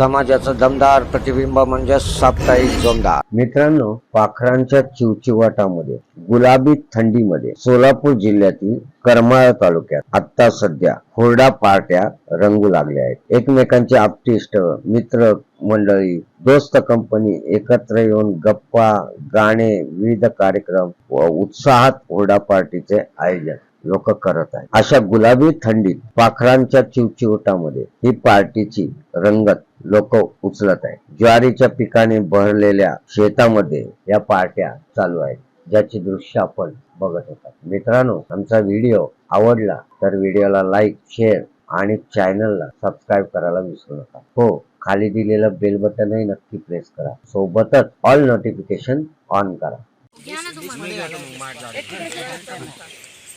समाजाचं दमदार प्रतिबिंब म्हणजे साप्ताहिक जोमदार. मित्रांनो पाखरांच्या चिवचिवाटामध्ये गुलाबी थंडीमध्ये सोलापूर जिल्ह्यातील करमाळा तालुक्यात आता सध्या होरडा पार्ट्या रंगू लागल्या आहेत. एकमेकांचे आपतिष्ट मित्र मंडळी दोस्त कंपनी एकत्र येऊन गप्पा गाणे विविध कार्यक्रम व उत्साहात होरडा पार्टीचे आयोजन. लोक करत आहेत. अशा गुलाबी थंडीत पाखरांच्या चिवचिवटामध्ये ही पार्टीची रंगत लोक उचलत आहेत. ज्वारीच्या पिकाने बहरलेल्या शेतामध्ये या पार्ट्या चालू आहेत. ज्याची दृश्य आपण बघत होता. मित्रांनो आमचा व्हिडिओ आवडला तर व्हिडिओला लाईक शेअर आणि चॅनलला सबस्क्राईब करायला विसरू नका. हो खाली दिलेलं बेल बटनही नक्की प्रेस करा. सोबतच ऑल नोटिफिकेशन ऑन करा.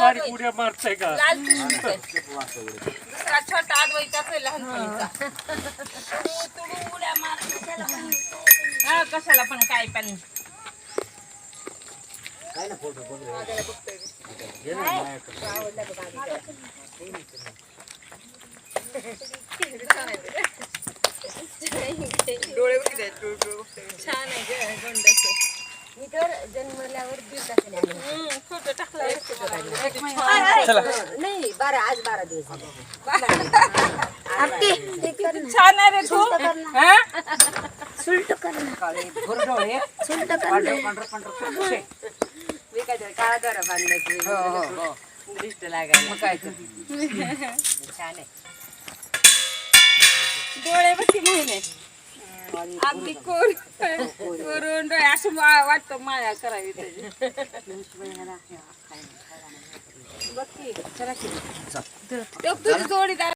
बारीक उड्या मारताय का? दुसरा छोटा अद्वैताच आहे लहानपणीचा तुडू उड्या मार हा कशाला पण काय पण. डोळे बघितले छान आहे ग गोंडस. मी तर जन्मल्यावर दीड टाकले. आम्ही. फोटो टाकला नाही बारा आज बारा दिवस. छान आहे रे तू. हा? सुलट कर ना. सुलट कर ना. मी काय ते काळा दोरा बांधला की दृष्ट लागायला. मग काय छान आहे. डोळे बघ महिने अगदी कोर करून डोळे असं वाटतं माया करावी त्याची बघ की, चला की. तो तुझी जोडीदार